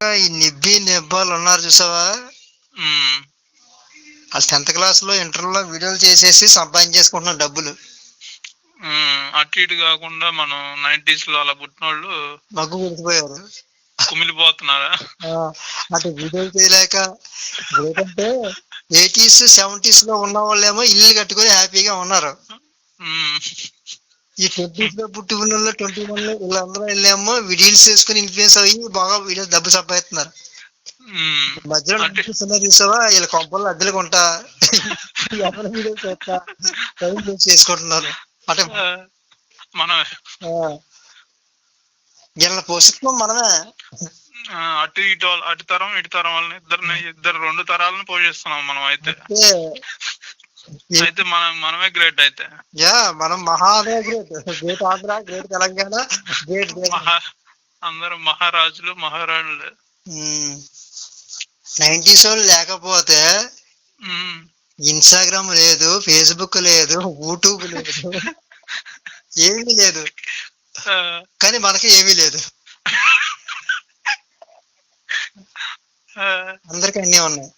ఈ నిబ్బి నిబ్బాలు ఉన్నారు చూసావా? వాళ్ళు టెన్త్ క్లాస్లో ఇంటర్లో వీడియోలు చేసేసి సంపాదించేసుకుంటున్నారు డబ్బులు. ఉమ్, అటు ఇటు కాకుండా మనం నైన్టీస్లో అలా పుట్టినోళ్ళు మగ్గు గుడిపోయారు కుమిలిపోతున్నారా? అటు వీడియోలు చేయలేక ఏంటంటే ఎయిటీస్ సెవెంటీస్లో ఉన్న వాళ్ళేమో ఇల్లు కట్టుకొని హ్యాపీగా ఉన్నారు. ఈ ట్వంటీస్లో పుట్టి ఉన్న వాళ్ళు ట్వంటీ వన్లో వీళ్ళందరూ వెళ్ళేమో వీడియోస్ చేసుకుని ఇన్ఫ్లుయెన్స్ అయ్యి బాగా వీడియోస్ డబ్బు సంపాదిస్తున్నారు. మధ్యలో చూస్తున్నా చూసావా? వీళ్ళ కొంపలు అద్దెలు కొంటా. ఎవరి వీడియోస్ చేస్తా? టైం వేస్ట్ చేసుకుంటున్నారు. అంటే మనం వీళ్ళ పోషిత్వం మనమే. అటు ఇటు వాళ్ళ- అటు తరం ఇటు తరం వాళ్ళని ఇద్దరిని ఇద్దరు రెండు తరాలను పోషిస్తున్నాం మనం అయితే. అయితే మనం మనమే గ్రేట్ అయితే. యా మనం మహాదే great great Andhra great Telangana great మహా అందరూ మహారాజులు మహారాణులు. నైన్టీస్ వాళ్ళు లేకపోతే ఇన్స్టాగ్రామ్ లేదు ఫేస్బుక్ లేదు యూట్యూబ్ లేదు. ఏమీ లేదు. కానీ మనకి ఏమీ లేదు. అందరికి అన్నీ ఉన్నాయి.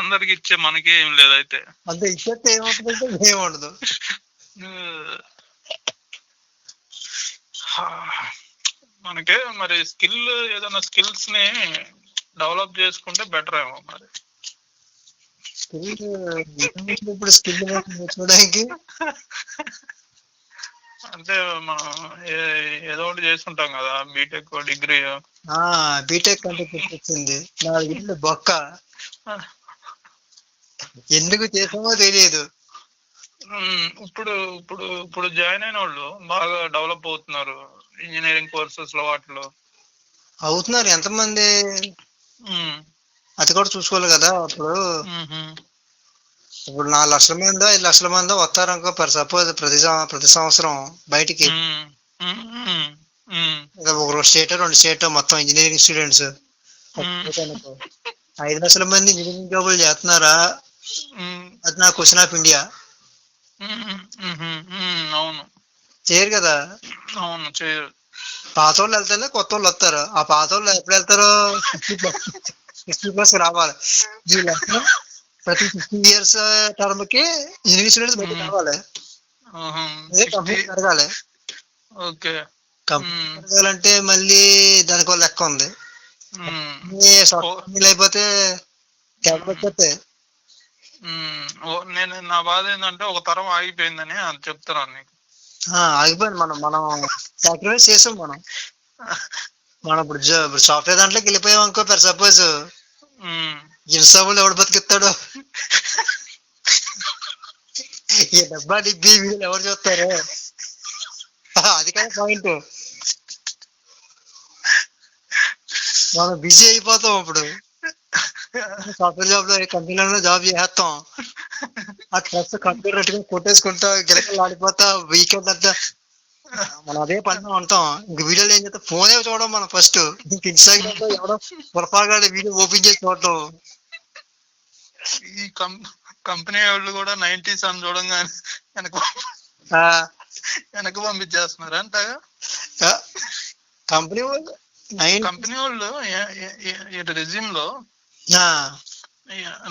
అందరికి ఇచ్చే మనకి ఏం లేదు అయితే. అంతే ఇచ్చేస్తే ఏముంటుందంటే ఏముండదు ఆ, మనకే మరి స్కిల్ ఏదైనా స్కిల్స్ని డెవలప్ చేసుకుంటే బెటర్ ఏమో మరి. ఇప్పుడు స్కిల్ నేర్చుకోవడానికి. అంటే మనం ఏ- ఏదో ఒకటి చేసుకుంటాం కదా బీటెక్ డిగ్రీ. బీటెక్ అంటే గుర్తొచ్చింది. నా ఇల్లు బొక్క. ఎందుకు చేసామో తెలియదు. ఇప్పుడు ఇప్పుడు ఇప్పుడు జాయిన్ అయిన వాళ్ళు బాగా డెవలప్ అవుతున్నారు ఇంజనీరింగ్ కోర్సెస్లో వాటిలో. అవుతున్నారు ఎంతమంది? అది కూడా చూసుకోవాలి కదా ఇప్పుడు మ్హూ. ఇప్పుడు నాలుగు లక్షల మంది ఐదు లక్షల మంది వస్తారు అనుకో పర్ సపోజ్ ప్రతి ప్రతి సంవత్సరం బయటికి. ఒక స్టేట్ రెండు స్టేట్ మొత్తం ఇంజనీరింగ్ స్టూడెంట్స్. ఐదు లక్షల మంది ఇంజనీరింగ్ జాబులు చేస్తున్నారా? అది నా క్వశ్చన్ ఆఫ్ ఇండియా అవును. చేయరు కదా? అవును చేయరు. పాత వాళ్ళు వెళ్తేనే కొత్త వాళ్ళు వస్తారు. ఆ పాత వాళ్ళు ఎప్పుడు వెళ్తారు? సిక్స్టీ ప్లస్ రావాలి. ప్రతి ఫిఫ్టీ ఇయర్స్ టర్మ్కి ఇంజనీరింగ్ స్టూడెంట్స్ బయట. రావాలి. ఆహా, అదే 60 కంపెనీ పెరగాలి ఓకే. కంపెనీ ఉమ్, పెరగాలంటే మళ్ళీ దానికి ఒక లెక్క ఉంది. కంపెనీలు అయిపోతే ఉమ్. ఓ, నేను నా బాధ ఏంటంటే ఒక తరం ఆగిపోయిందని అది చెప్తున్నాను నీకు. ఆగిపోయింది. మనం మనం సాక్రిఫైస్ చేసాం మనం. మనం ఇప్పుడు ఇప్పుడు సాఫ్ట్వేర్ దాంట్లోకి వెళ్ళిపోయాం అనుకో ఫర్ సపోజ్ ఇన్స్టాబుల్ ఎవడు బతికిస్తాడు? ఈ డబ్బా డిబ్బి వీళ్ళు ఎవరు చూస్తారు? అది కదా పాయింట్ మనం బిజీ అయిపోతాం ఇప్పుడు. సాఫ్ట్వేర్ జాబ్లో కంపెనీలో జాబ్ చేస్తాం. ఆ స్ట్రెస్ కంప్యూటర్ పెట్టుకుని కొట్టేసుకుంటా గిరకలు ఆడిపోతా వీకెండ్ అంతా. మనం అదే పనిలో ఉంటాం. ఇంక వీడియోలు ఏం చేస్తాం? ఫోనే చూడడం మనం ఫస్ట్ ఇంక ఇన్స్టాగ్రామ్లో ఎవడో పొరపాటుగా వీడియో ఓపెన్ చేసి చూడటం. ఈ కంపెనీ వాళ్ళు కూడా నైన్టీస్ అని చూడంగానే వెనక ఆ, వెనక పంపించేస్తున్నారు అంతగా కంపెనీ వాళ్ళు కంపెనీ వాళ్ళు రెజ్యూమ్లో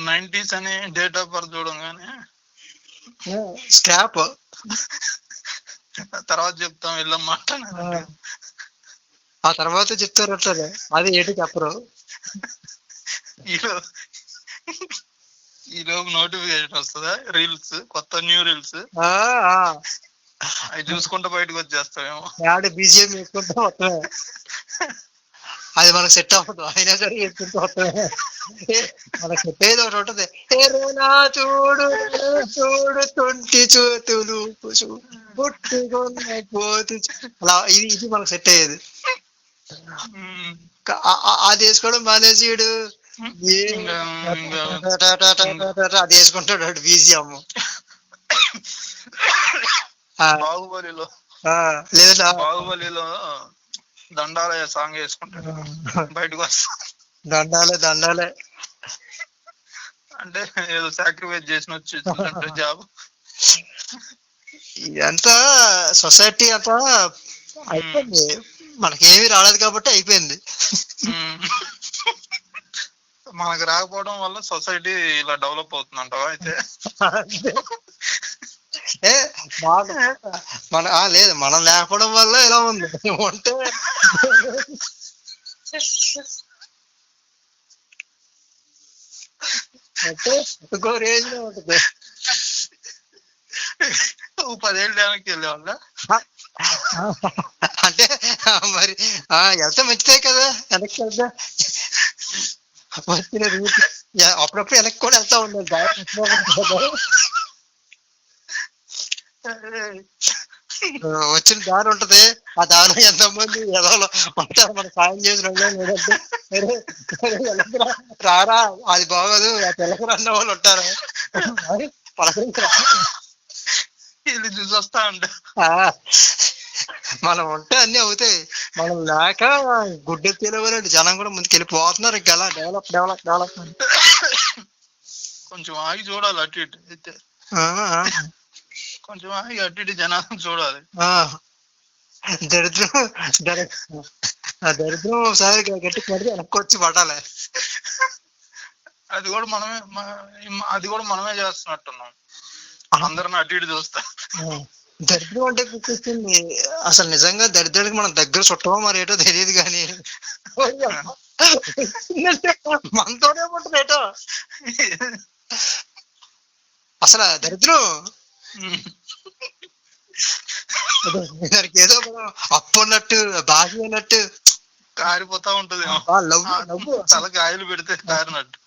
నైన్టీస్ అని డేట్ ఆఫ్ బర్త్ చూడంగానే ఆ, స్క్రాప్ తర్వాత చెప్తాం వెళ్ళాం మాట్లాడారు ఆ తర్వాత చెప్తారు అట్లనే. అది ఏంటి చెప్పరు. ఈలో ఈ లోపు నోటిఫికేషన్ వస్తుందా? రీల్స్ కొత్త న్యూ రీల్స్? అవి చూసుకుంటూ బయటకు వచ్చేస్తామేమో బీజిఎం వస్తామే అది మనకు సెట్ అవ్వదు. అయినా సరే మనకు సెట్ అయ్యేది ఒకటి ఉంటది. చూడు చూడు తొంటి చూతులు అలా ఇది ఇది మనకు సెట్ అయ్యేది. అది వేసుకోవడం మానేసి వీడు ఏ- ఇంకా- ఇంకా అది వేసుకుంటాడు వాడు బీజిఎం బాహుబలిలో. లేదా బాహుబలిలో దండాలయ సాంగ్ వేసుకుంటాడు బయటకు వస్తా. దండాలే దండాలే. అంటే ఏదో సాక్రిఫైస్ చేసిన వచ్చి జాబ్. ఇదంతా సొసైటీ అంతా అయిపోయింది. మనకేమీ రాలేదు కాబట్టి అయిపోయింది. మనకు రాకపోవడం వల్ల సొసైటీ ఇలా డెవలప్ అవుతుందంటావా అయితే? మాకు మన లేదు మనం లేకపోవడం వల్ల ఇలా ఉంది. ఉంటే అంటే ఇంకో రేంజ్లో ఉంటుంది పదేళ్ళు వెనక్కి వెళ్ళే వాళ్ళ అంటే మరి ఆ వెళ్తే మంచిదే కదా. వెనక్కి వెళ్తే వచ్చిన రూట్ అప్పుడప్పుడు వెనక్కి కూడా వెళ్తా ఉండాలి దారి మర్చిపోకూడదు కదా. ఆ, వచ్చిన దారి ఉంటది. ఆ దారిలో ఎంతో మంది ఎదవలు ఉంటారు? మన సాయం చేసిన లేదంటే "అరే, అరే, వెళ్ళకురా, రారా? అది బాగోదు. ఆ తెల్లకరా అన్న వాళ్ళు ఉంటారు. మరి పలకరించరా? వీళ్ళు చూసి వస్తా ఉంటా ఆ, మనం ఉంటే అన్ని అవుతాయి. మనం లేక గుడ్డ తెలియవాలండి జనం కూడా ముందుకు వెళ్ళిపోతున్నారు. ఇంకా డెవలప్ డెవలప్ డెవలప్. కొంచెం ఆగి చూడాలి అటు ఇటు అయితే. కొంచెం అటు ఇటు జనాలను చూడాలి. ఆ. దరిద్రం దరిద్రం. ఆ దరిద్రం ఒకసారి గట్టి పడితే వెనక్కి పడాలి. అది కూడా మనమే అది కూడా మనమే చేస్తున్నట్టున్నాం. అందరిని అటు ఇటు చూస్తా. దరిద్రం అంటే గుర్తొస్తుంది అసలు నిజంగా దరిద్రానికి మనం దగ్గర చుట్టమో మరి ఏటో తెలియదు కానీ మనతోనే ఉంటుంది ఏటో. అసలు దరిద్రం దానికి ఏదో మనం అప్పు ఉన్నట్టు బాధ ఉన్నట్టు కారిపోతా ఉంటది తల కాయలు పెడితే కారినట్టు.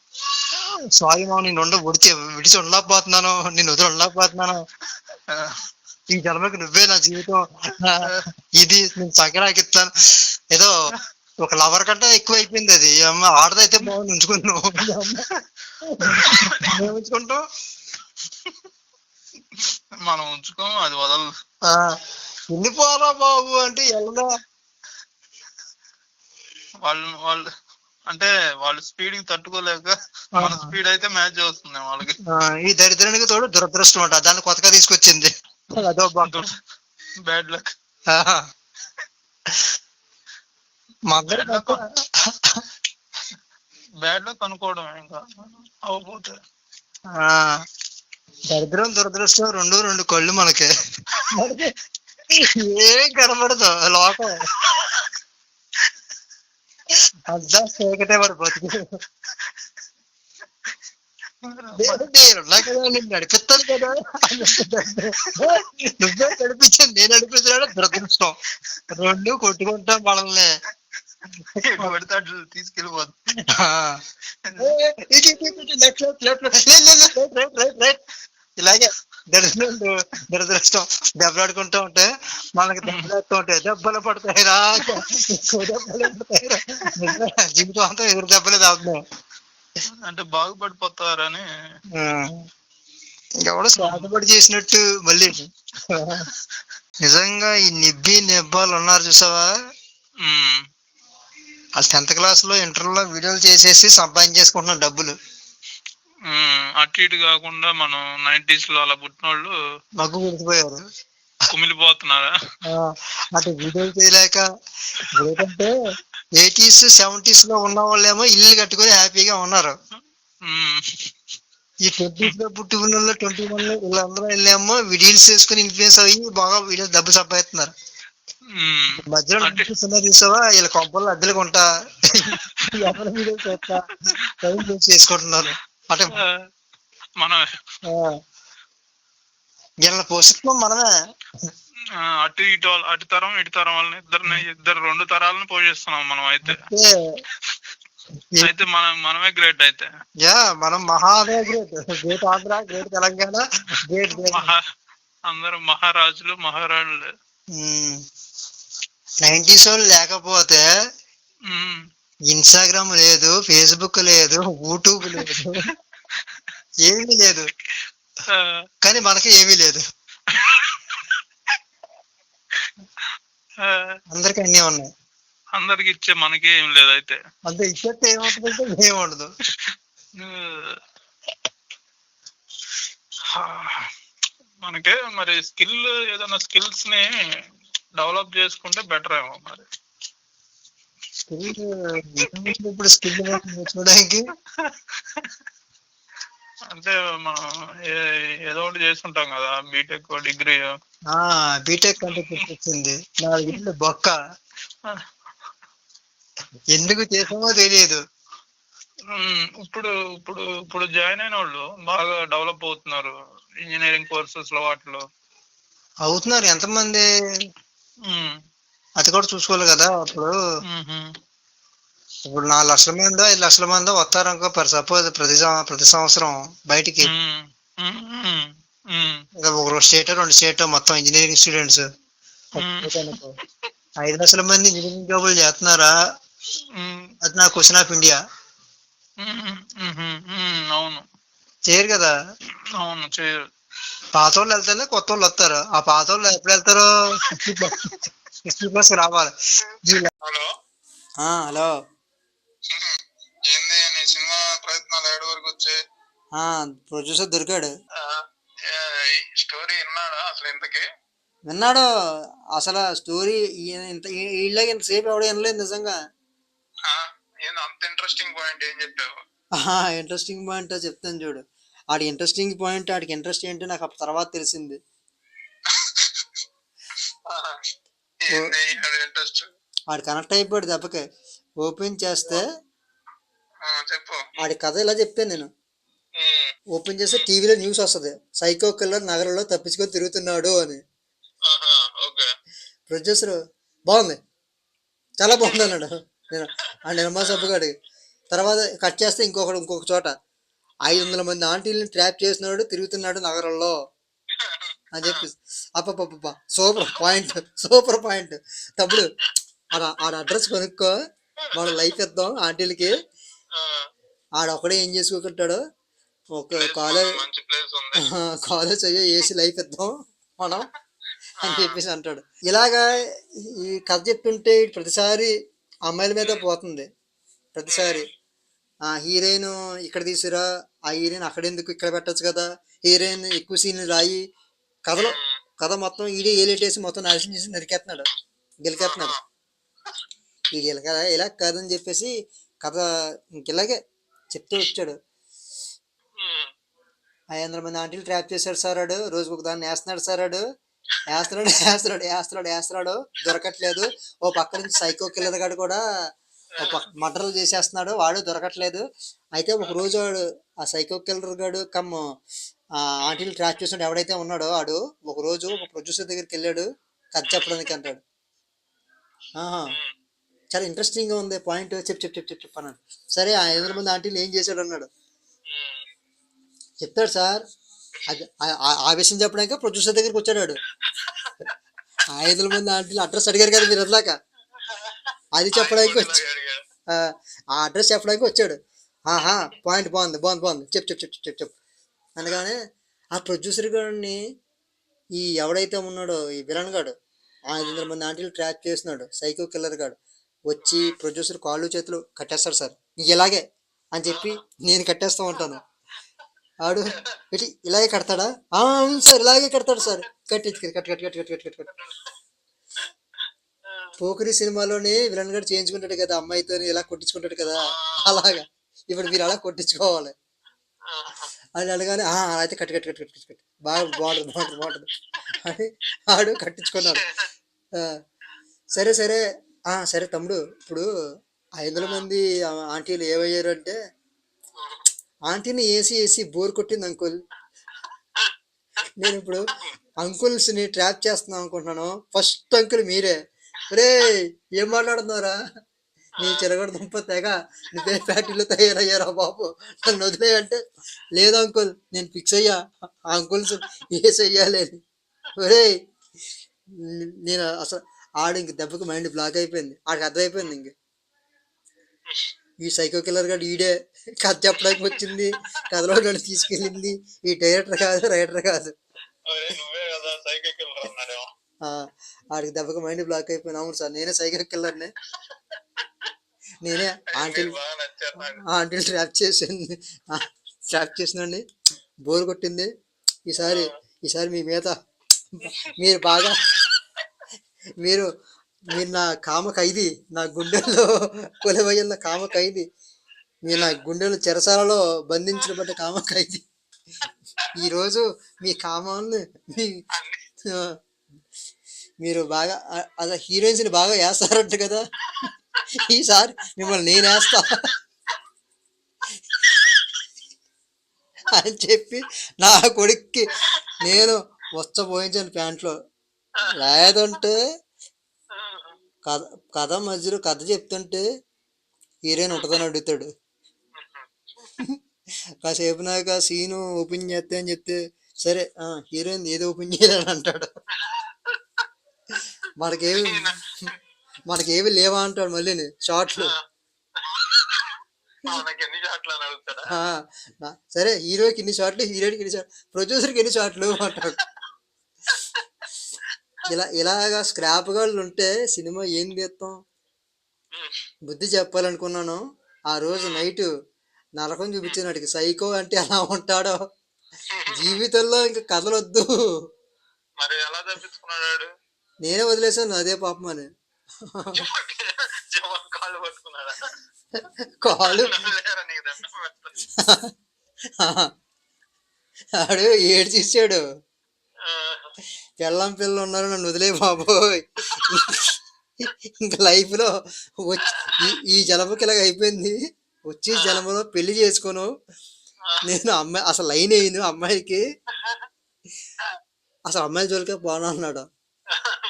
సారీ మా నేను ఉండ విడిచి విడిచి ఉండలేకపోతున్నాను. నేను వదిలి ఉండలేకపోతున్నాను. ఈ జన్మకి నువ్వే నా జీవితం. ఇది నేను సంక్రాంతిస్తాను ఏదో ఒక లవర్ కంటే ఎక్కువ అయిపోయింది అది ఆడదైతే బాగుంది ఉంచుకున్నావు ఈ అమ్మ, మేము ఉంచుకుంటాం. మనం ఉంచుకోం అది వదలదు. వెళ్ళిపోరా బాబు అంటే వెళ్ళదా వాళ్ళు వాళ్ళు అంటే వాళ్ళు స్పీడ్కి తట్టుకోలేక మన స్పీడ్ అయితే మ్యాచ్ అవుతుంది వాళ్ళకి. ఈ దరిద్రానికి తోడు దురదృష్టం అంట దాన్ని కొత్తగా తీసుకొచ్చింది. అదో బ్యాడ్ లక్ బ్యాడ్ లక్ అనుకోవడం ఇంకా. అవ్వపోతే ఆ, దరిద్రం దురదృష్టం రెండు రెండు కళ్ళు మనకి. ఏం కనబడదు లోకం అంతా చీకటే పడిపోతుంది నేనున్నా కదా నేను నడిపిస్తాను కదా నువ్వే నడిపించాను నేను నడిపించాడు దురదృష్టం. రెండు కొట్టుకుంటాం మనల్ని. ఎటు. ఇలాగే దెబ్బలాడుకుంటూ ఉంటే మనకి దెబ్బలాడుతూ ఉంటాయి దెబ్బలు పడతాయి రా ఎక్కువ దెబ్బలు జీవితం అంతా ఎదురు దెబ్బలే తాగుతున్నాం అంటే బాగుపడిపోతారని ఇంకెవడో శ్వాసపడి చేసినట్టు మళ్ళీ నిజంగా ఈ నిబ్బి నిబ్బాలు ఉన్నారు చూసావా వాళ్ళు టెన్త్ క్లాస్లో ఇంటర్లో వీడియోలు చేసేసి సంపాదించేసుకుంటున్నారు డబ్బులు. అటు ఇటు కాకుండా మనం నైన్టీస్లో అలా పుట్టిన వాళ్ళు మగ్గు గుర్తుపోయారు కుమిలిపోతున్నారా? అటు వీడియోలు చేయలేక ఏంటంటే ఎయిటీస్ సెవెంటీస్లో ఉన్న వాళ్ళేమో ఇల్లు కట్టుకొని హ్యాపీగా ఉన్నారు. ఈ ట్వంటీస్లో పుట్టి ఉన్న వాళ్ళు ట్వంటీ వన్లో వీళ్ళందరూ వెళ్ళేమో వీడియోస్ చేసుకుని ఇన్ఫ్లుయెన్స్ అయ్యి బాగా వీడియోస్ డబ్బు సంపాదిస్తున్నారు. మధ్యలో అంటే- చూస్తున్నా చూసావా వీళ్ళ కొంపల్లో అద్దెలు కొంటా. ఎవరి వీడియోస్ చేస్తా. టైం వేస్ట్ చేసుకుంటున్నారు. అంటే ఆ, మనం వీళ్ళని పోషిస్తున్నాం మనమే. అటు ఇటు వాళ్ళ- అటు తరం ఇటు తరం వాళ్ళని ఇద్దరిని ఇద్దరు రెండు తరాలను పోషిస్తున్నాం మనం అయితే. అయితే మనం మనమే గ్రేట్ అయితే. యా మనం మహాదే great great Andhra great Telangana great మహా అందరూ మహారాజులు మహారాణులు. నైన్టీస్ వాళ్ళు లేకపోతే ఇన్స్టాగ్రామ్ లేదు ఫేస్బుక్ లేదు యూట్యూబ్ లేదు. ఏమీ లేదు. కానీ మనకి ఏమీ లేదు. అందరికి అన్నీ ఉన్నాయి. అందరికి ఇచ్చే మనకి ఏం లేదు అయితే. అంతే ఇచ్చేస్తే ఏమవుతుందంటే ఏమి ఉండదు. మనకే మరి స్కిల్ ఏదైనా స్కిల్స్ని డెవలప్ చేసుకుంటే బెటర్ ఏమో మరి. ఇప్పుడు స్కిల్ నేర్చుకోవడానికి అంటే మనం ఏదో ఒకటి చేస్తుంటాం కదా బీటెక్ డిగ్రీ బీటెక్ అంటే గుర్తొచ్చింది. నాలుగేళ్ళు బొక్క. ఎందుకు చేసామో తెలియదు. ఇప్పుడు ఇప్పుడు ఇప్పుడు జాయిన్ అయిన వాళ్ళు బాగా డెవలప్ అవుతున్నారు. ఇంజనీరింగ్ కోర్సెస్లో వాటిలో. అవుతున్నారు ఎంతమంది? అది కూడా చూసుకోవాలి కదా ఉమ్హు, ఇప్పుడు నాలుగు లక్షల మంది ఐదు లక్షల మంది వస్తారు అనుకో పర్ సపోజ్ ప్రతి ప్రతి సంవత్సరం బయటికి. ఒక స్టేట్ రెండు స్టేట్ మొత్తం ఇంజనీరింగ్ స్టూడెంట్స్. ఐదు లక్షల మంది ఇంజనీరింగ్ జాబులు చేస్తున్నారా? అది నా క్వశ్చన్ ఆఫ్ ఇండియా. అవును. చేయరు కదా? అవును చేయరు. పాత వాళ్ళు వెళ్తేనే కొత్త వాళ్ళు వస్తారు. ఆ పాత వాళ్ళు ఎప్పుడు వెళ్తారో సిక్స్టీ ప్లస్ రావాలి. హలో. హలో. ఏంది నీ సినిమా ప్రయత్నాలు ఏడు వరకు వచ్చాయి? ప్రొడ్యూసర్ దొరికాడు. స్టోరీ విన్నాడా అసలు ఇంతకి? విన్నాడు. అసలు స్టోరీ ఇంత వీళ్ళకి ఇంతసేపు ఎవడో వినలేదు నిజంగా. ఏంది అంత ఇంట్రెస్టింగ్ పాయింట్ ఏం చెప్పావు? ఇంట్రెస్టింగ్ పాయింట్ చెప్తాను చూడు. ఆడి ఇంట్రెస్టింగ్ పాయింట్ ఆడికి ఇంట్రెస్ట్ ఏంటో నాకు అప్పుడు తర్వాత తెలిసింది. ఆడి కనెక్ట్ అయిపోయాడు దెబ్బకి. ఓపెన్ చేస్తే ఆడి కథ ఇలా చెప్పాను నేను. ఓపెన్ చేస్తే టీవీలో న్యూస్ వస్తుంది. సైకో కిల్లర్ నగరంలో తప్పించుకొని తిరుగుతున్నాడు అని. ప్రొడ్యూసర్ బాగుంది. చాలా బాగుంది అన్నాడు. నేను ఆ నిర్మా సబ్బుగాడి తర్వాత కట్ చేస్తే ఇంకొకడు ఇంకొక చోట. ఐదు వందల మంది ఆంటీలను ట్రాప్ చేసినాడు తిరుగుతున్నాడు నగరంలో. అని చెప్పి అప్పపప్ప సూపర్ పాయింట్ సూపర్ పాయింట్. తప్పుడు ఆడ ఆడ అడ్రస్ కొనుక్కో. మన లైఫ్ ఇద్దాం ఆంటీలకి. ఆడ ఒకడే ఏం చేసుకోకుంటాడు ఒక కాలేజ్ కాలేజ్ అయ్యో ఏసీ లైఫ్ ఇద్దాం మనం అని చెప్పేసి అంటాడు. ఇలాగా ఈ కథ చెప్తుంటే ప్రతిసారి అమ్మాయిల మీద పోతుంది. ప్రతిసారి. హీరోయిన్ ఇక్కడ తీసుకురా ఆ హీరోయిన్ అక్కడ ఎందుకు ఇక్కడ పెట్టచ్చు కదా? హీరోయిన్ ఎక్కువ సీన్లు రాయి కథలో కథ మొత్తం ఈడే ఏలేటేసి మొత్తం నాశనం చేసి నరికేస్తున్నాడు గెలికేస్తున్నాడు ఇది ఇలా ఇలా కాదని చెప్పేసి కథ ఇంకిలాగే చెప్తూ వచ్చాడు. ఐదు వందల మంది ఆంటీలు ట్రాప్ చేశాడు సార్ ఆడు రోజుకు ఒక దాన్ని వేస్తున్నాడు సార్ ఆడు వేస్తున్నాడు వేస్తున్నాడు వేస్తున్నాడు వేస్తున్నాడు దొరకట్లేదు. ఓ పక్క నుంచి సైకో కిల్లర్ గాడు కూడా మర్డర్లు చేసేస్తున్నాడు వాడు దొరకట్లేదు. అయితే ఒక రోజు వాడు ఆ సైకో కిల్లర్ గాడు కమ్ ఆంటీలు ట్రాక్ చేసినాడు ఎవడైతే ఉన్నాడో వాడు ఒక రోజు ఒక ప్రొడ్యూసర్ దగ్గరికి వెళ్ళాడు కథ చెప్పడానికి అంటాడు. ఆహా. చాలా ఇంట్రెస్టింగ్గా ఉంది పాయింట్ చెప్పు చెప్పు చెప్పు చెప్పు అన్నాడు. సరే ఆ ఐదు మంది ఆంటీలు ఏం చేశాడు అన్నాడు. చెప్తాడు సార్ అది ఆ- ఆ- విషయం చెప్పడానికి ప్రొడ్యూసర్ దగ్గరికి వచ్చాడు వాడు. ఆ ఐదు మంది ఆంటీలు అడ్రస్ అడిగారు కదా మీరు వదిలాక. అది చెప్పడానికి వచ్చి అడిగా. ఆ అడ్రస్ చెప్పడానికి వచ్చాడు. ఆహా పాయింట్ బాగుంది బాగుంది బాగుంది. చెప్పు చెప్పు చెప్పు చెప్పు చెప్పు. అనగానే ఆ ప్రొడ్యూసర్ గారిని ఈ ఎవడైతే ఉన్నాడో ఈ విలన్ గాడు ఆ ఐదు వందల మంది ఆంటీలు ట్రాక్ చేస్తున్నాడు సైకో కిల్లర్ గాడు వచ్చి ప్రొడ్యూసర్ కాళ్ళు చేతులు కట్టేస్తాడు సార్. ఇలాగే అని చెప్పి నేను కట్టేస్తూ ఉంటాను. ఆడు ఇలాగే కడతాడా? "ఆ, అవును సార్ ఇలాగే కడతాడు సార్. కట్టి cut cut cut cut cut cut cut. Pokiri సినిమాలోనే విలన్ గారు చేయించుకుంటాడు కదా అమ్మాయితో ఇలా కొట్టించుకుంటాడు కదా అలాగా. ఇప్పుడు మీరు అలా కొట్టించుకోవాలి. అని అనగానే అయితే కట్టి కట్టి కట్టి కట్టి కట్టి బాగా బాగుంటుంది బాగుంటుంది బాగుంటుంది. అని ఆడు కట్టించుకున్నాడు. సరే సరే. సరే తమ్ముడు ఇప్పుడు ఐదు మంది ఆంటీలు ఏమయ్యారు అంటే ఆంటీని ఏసీ ఏసీ బోర్ కొట్టింది అంకుల్. నేను ఇప్పుడు అంకుల్స్ని ట్రాప్ చేస్తున్నాం అనుకుంటున్నాను. ఫస్ట్ అంకుల్ మీరే. రే ఏం మాట్లాడుతున్నారా నీ చిరగడ దుంప తెగ నువ్వే ఫ్యాక్టరీలో తయారయ్యారా బాబు? నన్ను వదిలే అంటే లేదు అంకుల్ నేను ఫిక్స్ అయ్యా. ఆ అంకుల్స్ ఏసి అయ్యాలి అని ఒరే నేను అసలు ఆడు ఇంక దెబ్బకి మైండ్ బ్లాక్ అయిపోయింది. ఆడికి అర్థమైపోయింది ఇంక. ఈ సైకో కిల్లర్ గారు ఈడే కథ చెప్పడానికి వచ్చింది కథలో నన్ను తీసుకెళ్ళింది. ఈ డైరెక్టర్ కాదు రైటర్ కాదు. సైకిల్ ఆడికి దెబ్బకి మైండ్ బ్లాక్ అయిపోయింది. అవును సార్ నేనే సైకో కిల్లర్నే నేనే ఆంటీలు నాకు. ఆంటీలు ట్రాప్ చేసింది. ట్రాప్ చేసినండి. బోర్ కొట్టింది. ఈసారి ఈసారి మీ మీద మీరు బాగా మీరు మీరు నా కామ ఖైదీ నా గుండెల్లో కొలవయ్యున్న కామ ఖైదీ మీరు నా గుండెలు చెరసాలలో బంధించబడ్డ కామ ఖైదీ. ఈరోజు మీ కామాన్ని మీ మీరు బాగా అదే అలా హీరోయిన్స్ని బాగా వేస్తారంట కదా. ఈసారి మిమ్మల్ని నేను వేస్తా. అని చెప్పి నా కొడుక్కి నేను వచ్చబోయించాను ప్యాంట్లో. లేదంటే కథ కథ మధ్యలో కథ చెప్తుంటే హీరోయిన్ ఉంటుందని అడుగుతాడు. కాసేపు నాక సీను ఓపెన్ చేస్తే అని చెప్తే సరే ఆ, హీరోయిన్ ఏదో ఓపెన్ చేయాలని అంటాడు. మనకేమి మనకేమి లేవా అంటాడు మళ్ళీ షార్ట్లు. ఎన్ని సరే హీరోకి ఇన్ని షాట్లు హీరోయిన్కి ఇన్ని షాట్లు ప్రొడ్యూసర్కి ఎన్ని షాట్లు అంటాడు. ఇలా ఇలాగా స్క్రాప్ గాళ్ళు ఉంటే సినిమా ఏం తీస్తాం బుద్ధి చెప్పాలనుకున్నాను. ఆ రోజు నైట్ నరకం చూపించినట్టుకి సైకో అంటే ఎలా ఉంటాడో జీవితంలో ఇంకా కథలు వద్దు మరి ఎలా తప్పించుకున్నాడు? నేనే వదిలేసాను అదే పాపం అని. పట్టుకున్నాడా? కాలు. ఆడు ఏడు చేసాడు పెళ్ళం పిల్లలు ఉన్నారు నన్ను వదిలే బాబోయ్. ఇంకా లైఫ్లో వచ్చి ఈ- జలముకి ఇలాగ అయిపోయింది. వచ్చి జలములో పెళ్ళి చేసుకోను. నేను అమ్మాయి అసలు లైన్ అయింది అమ్మాయికి. అసలు అమ్మాయి జోలికే అన్నాడు. అప్పుడు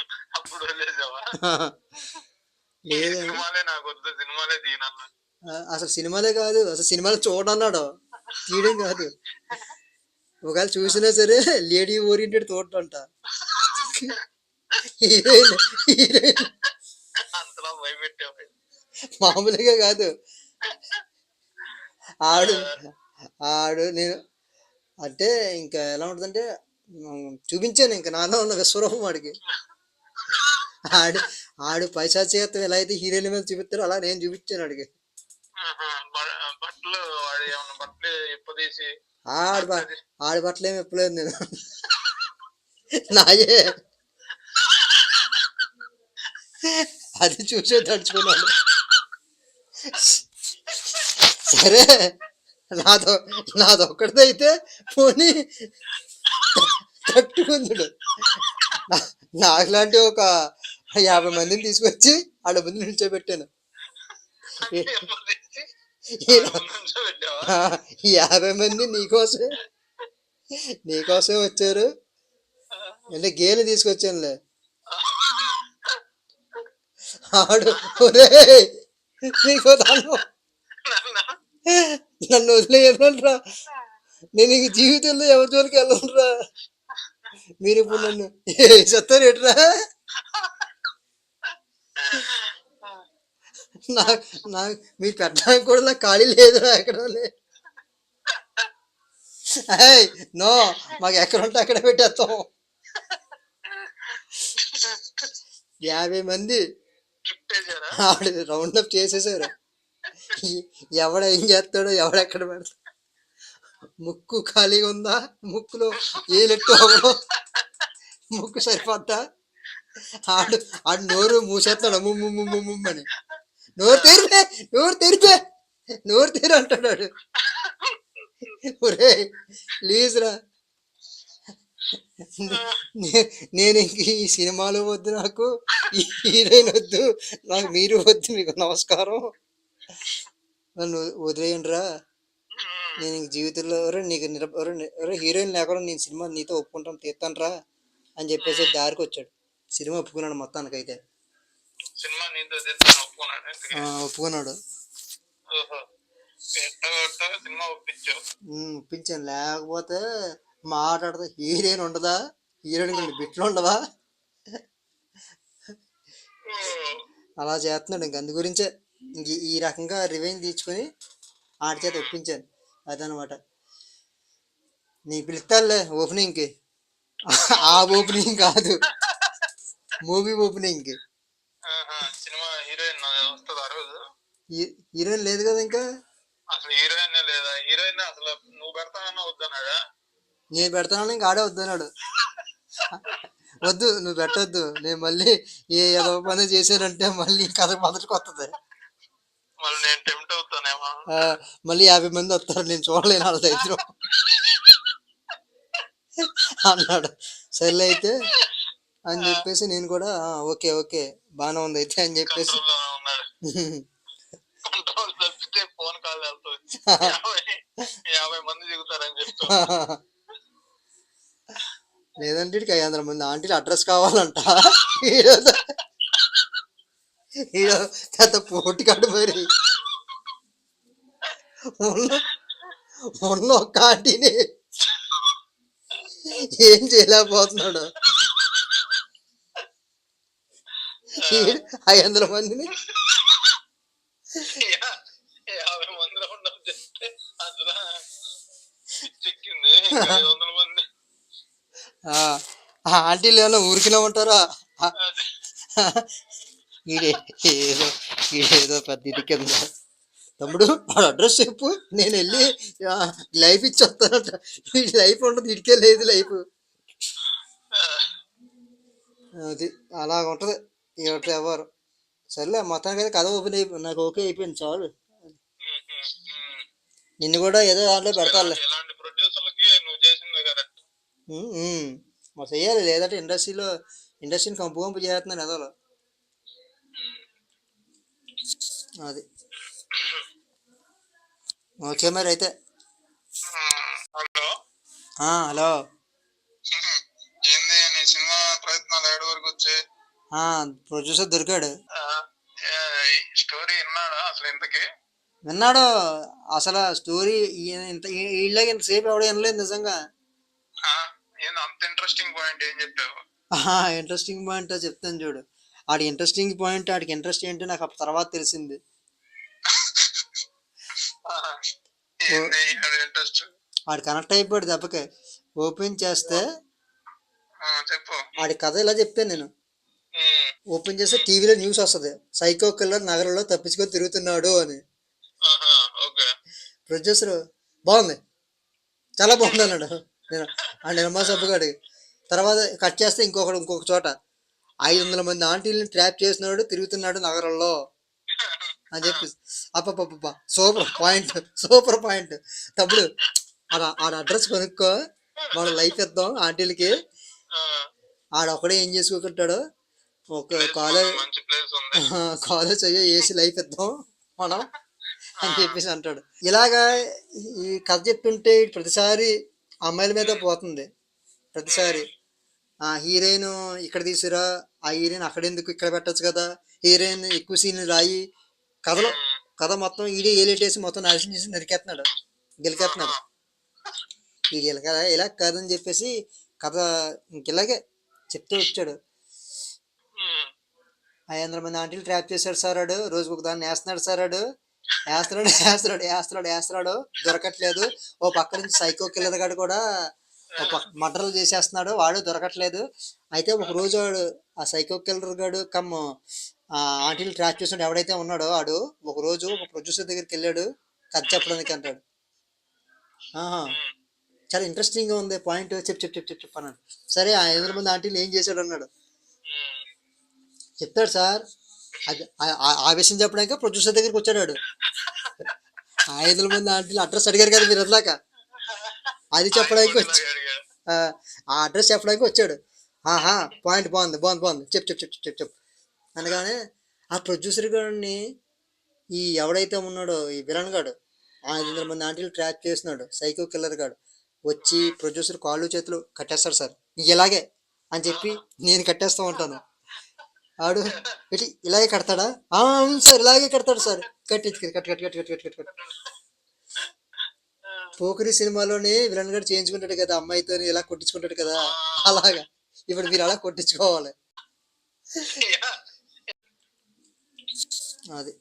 సినిమాలే నాకు వద్దు సినిమాలే దీనన్నా అసలు సినిమాలే కాదు అసలు సినిమాలు చూడన్నాడు తీయడం కాదు. ఒకవేళ చూసినా సరే లేడీ ఓరియంటెడ్ చూడంట హీరోయిన్ హీరోయిన్. అంతలా భయపెట్టావు మామూలుగా కాదు. ఆడు ఆడు నేను అంటే ఇంకా ఎలా ఉంటుందంటే చూపించాను ఇంకా నాలో ఉన్న విశ్వరూపం వాడికి. ఆడు ఆడు పైశాచికత్వం ఎలా అయితే హీరోయిన్ మీద చూపిస్తారో అలా నేను చూపించాను బట్టలు ఇప్పదీసి ఆడు ఆడి బట్టలు ఏమి ఎప్పలేదు నేను. నాయే. అది చూసే తడుచుకున్నాడు సరే నాదో నాదొక్కడిదైతే పోనీ. తట్టుకుందుడు. నాకులాంటి ఒక యాభై మందిని తీసుకొచ్చి ఆడ ముందు నిల్చోబెట్టాను. యాభై మంది నీకోసమే నీకోసమే వచ్చారు. అంటే గేలు తీసుకొచ్చానులే. ఆడు నీకో దండం. నన్ను? వదిలేయరా నేను ఇంక జీవితంలో ఎవరి జోలికి వెళ్ళనురా? మీరు ఇప్పుడు నన్ను చెప్తారు ఎట్రా నా నా మీరు పెట్టడానికి కూడా నాకు ఖాళీ లేదురా ఎక్కడ నో మాకు ఎక్కడ ఉంటే అక్కడ పెట్టేస్తాం. యాభై మంది ఆవిడ రౌండ్ అప్ చేసేసారు. ఎవడ ఏం చేస్తాడో ఎవడెక్కడ పెడతాడు. ముక్కు ఖాళీగా ఉందా? ముక్కులో ఏలెట్టు అవ్వడం? ముక్కు సరిపోద్దా? ఆడు ఆడు నోరు మూసేస్తాడు ముమ్ము ముమ్ము ముమ్ము అని. నోరు తెరిపే నోరు తెరిపే నోరు తెరి అంటాడు ఒరే ప్లీజ్ రా. నేను ఇంక ఈ సినిమాలు వద్దు నాకు హీరోయిన్ వద్దు నాకు మీరు వద్దు మీకు నమస్కారం. నన్ను వదిలేయండి రా. నేను ఇంక జీవితంలో ఎవరో నీకు నిర ఎవరో హీరోయిన్ లేకుండా నేను సినిమా నీతో ఒప్పుకుంటాను తీస్తాను రా అని చెప్పేసి దారికి వచ్చాడు. సినిమా ఒప్పుకున్నాడు మొత్తానికైతే. సినిమా నీతో ఒప్పుకున్నాడు? సినిమా ఒప్పించాను. లేకపోతే మాట్లాడితే హీరోయిన్ ఉండదా? హీరోయిన్ కొన్ని బిట్లు ఉండవా? అలా చేస్తున్నాడు. ఇంక అందు గురించే ఇంక ఈ- రకంగా రివెంజ్ తీర్చుకొని ఆడి చేత ఒప్పించాను. అదనమాట నీ పిలుస్తాలే ఓపెనింగ్కి ఆ ఓపెనింగ్ కాదు. మూవీ ఓపెనింగ్కి ఆహా, సినిమా హీరోయిన్ వస్తుంది ఆ రోజు? హీరోయిన్ లేదు కదా ఇంకా? అసలు హీరోయిన్ లేదా? హీరోయిన్ అసలు నువ్వు పెడతానన్నా వద్దన్నాడా నేను పెడతానని ఇంకా ఆడే వద్దన్నాడు వద్దు నువ్వు పెట్టొద్దు. నేను మళ్ళీ ఏ ఏదో పని చేశానంటే మళ్ళీ కథ మొదటికి వస్తుంది మళ్ళీ నేను టెంప్ట్ అవుతానేమో. ఆ, మళ్ళీ యాభై మంది వస్తారు. నేను చూడలేను వాళ్ళ దగ్గర. అన్నాడు. సర్లే అయితే. అని చెప్పేసి నేను కూడా "ఆ, ఓకే ఓకే బాగానే ఉంది అయితే అని చెప్పేసి. ఫోన్ కాల్ యాభై మంది దిగుతారని చెప్తా లేదంటే ఐదు వందల మంది ఆంటీలు అడ్రస్ కావాలంట. పెద్ద పోటీకాడు మరి. ఉన్న ఉన్న ఒక్క ఆంటీని ఏం చేయలేకపోతున్నాడు ఈడు ఐదు వందల మందిని? యా- యాభై మందిలో ఉండవు చెప్తే అసలు పిచ్చెక్కింది ఇంకా ఐదు వందల మంది. ఆంటీలు ఏమైనా ఊరికినే ఉంటారా? ఏదో ఈడేదో పెద్ద ఇది కింద. తమ్ముడు వాడు అడ్రస్ చెప్పు. నేను వెళ్ళి లైఫ్ ఇచ్చి వస్తానంట లైఫ్ ఉండదు ఇడికే లేదు లైఫ్. అది అలాగ ఉంటది ఏమిటి ఎవరు సర్లే మొత్తానికి అయితే కథ ఓపెన్ అయిపోయింది నాకు ఓకే అయిపోయింది చాలు. నిన్ను కూడా ఏదో దాంట్లో పెడతాలే. మరి చెయ్యాలి లేదంటే ఇండస్ట్రీలో ఇండస్ట్రీని కంపు కంపు చేస్తున్నాను ఎదోలో అది. ఓకే మరి అయితే. హలో. సినిమా ప్రయత్నాలు ఏడు వరకు వచ్చాయి? ప్రొడ్యూసర్ దొరికాడు. స్టోరీ విన్నాడా అసలు ఇంతకి? విన్నాడు. అసలు స్టోరీ ఇంత వీళ్ళకి ఇంతసేపు ఎవడో వినలేదు నిజంగా. అంత ఇంట్రెస్టింగ్ పాయింట్ ఏం చెప్పావు? ఇంట్రెస్టింగ్ పాయింట్ చెప్తాను చూడు. ఆడి ఇంట్రెస్టింగ్ పాయింట్ ఆడికి ఇంట్రెస్ట్ ఏంటో నాకు తర్వాత తెలిసింది. ఆడు కనెక్ట్ అయిపోయాడు దెబ్బకి. ఓపెన్ చేస్తే చెప్పు. ఆడి కథ ఇలా చెప్తాను నేను. ఓపెన్ చేస్తే టీవీలో న్యూస్ వస్తుంది. సైకో కిల్లర్ నగరంలో తప్పించుకొని తిరుగుతున్నాడు అని. ప్రొడ్యూసర్ బాగుంది. చాలా బాగుంది అన్నాడు. నేను ఆ నిర్మా సబ్బుగాడి తర్వాత కట్ చేస్తే ఇంకొకడు ఇంకొక చోట. ఐదు వందల మంది ఆంటీలను ట్రాప్ చేసినాడు తిరుగుతున్నాడు నగరంలో. అని చెప్పి అప్పపప్ప సూపర్ పాయింట్ సూపర్ పాయింట్. తప్పుడు ఆడ అడ్రస్ కొనుక్కో. మన లైఫ్ ఇద్దాం ఆంటీలకి. ఆడ ఒకడే ఏం చేసుకోకుంటాడు. ఒక కాలేజ్ కాలేజ్ అయ్యో ఏసీ లైఫ్ ఇద్దాం మనం అని చెప్పేసి అంటాడు. ఇలాగా ఈ కథ చెప్తుంటే ప్రతిసారి అమ్మాయిల మీద పోతుంది. ప్రతిసారి ఆ హీరోయిన్ ఇక్కడ తీసుకురా ఆ హీరోయిన్ అక్కడ ఎందుకు ఇక్కడ పెట్టొచ్చు కదా? హీరోయిన్ ఎక్కువ సీన్ రాయి. కథలో కథ మొత్తం ఈడే ఏలేటేసి మొత్తం నాశనం చేసి నరికేస్తున్నాడు గెలికేస్తున్నాడు వీడు ఇలా ఇలా కాదని చెప్పేసి కథ ఇంక ఇలాగే చెప్తూ వచ్చాడు. ఐదు వందల మంది ఆంటీలు ట్రాప్ చేశాడు సార్ ఆడు రోజుకు ఒక దాన్ని వేస్తున్నాడు సార్ ఆడు వేస్తున్నాడు వేస్తున్నాడు. వేస్తున్నాడు వేస్తున్నాడు దొరకట్లేదు. ఓ పక్క నుంచి సైకో కిల్లర్ గాడు కూడా ఒక పక్క మర్డర్లు చేసేస్తున్నాడు. వాడు దొరకట్లేదు. అయితే ఒక రోజు వాడు ఆ సైకో కిల్లర్ గాడు కమ్ ఆ ఆంటీలు ట్రాక్ చేసినాడు ఎవడైతే ఉన్నాడో వాడు ఒక రోజు ఒక ప్రొడ్యూసర్ దగ్గరికి వెళ్ళాడు. కథ చెప్పడానికి అంటాడు. ఆహా. చాలా ఇంట్రెస్టింగ్గా ఉంది. పాయింట్ చెప్పు చెప్పు చెప్పు చెప్పు అన్నాడు. సరే ఆ ఐదు మంది ఆంటీలు ఏం చేశాడు అన్నాడు. చెప్తాడు సార్. అది ఆ- విషయం చెప్పడానికి ప్రొడ్యూసర్ దగ్గరికి వచ్చాడు వాడు. ఐదు వందల మంది ఆంటీలు అడ్రస్ అడిగారు కదా మీరు అదిలాక అది చెప్పడానికి వచ్చి ఆ అడ్రస్ చెప్పడానికి వచ్చాడు. ఆహా పాయింట్ బాగుంది బాగుంది బాగుంది. చెప్పు చెప్పు చెప్పు చెప్పు చెప్పు. అనగానే ఆ ప్రొడ్యూసర్ గారిని ఈ ఎవడైతే ఉన్నాడో ఈ విలన్ గాడు ఐదు వందల మంది ఆంటీలు ట్రాక్ చేస్తున్నాడు సైకో కిల్లర్ గాడు వచ్చి ప్రొడ్యూసర్ కాళ్ళు చేతులు కట్టేస్తాడు సార్. ఇలాగే అని చెప్పి నేను కట్టేస్తూ ఉంటాను. ఆడు. ఇలాగే కడతాడా? "ఆ, అవును సార్ ఇలాగే కడతాడు సార్. కట్టి cut cut cut cut cut cut cut. Pokiri సినిమాలోనే విలన్ గారు చేయించుకుంటాడు కదా అమ్మాయితో ఇలా కొట్టించుకుంటాడు కదా అలాగా. ఇప్పుడు మీరు అలా కొట్టించుకోవాలి. అది.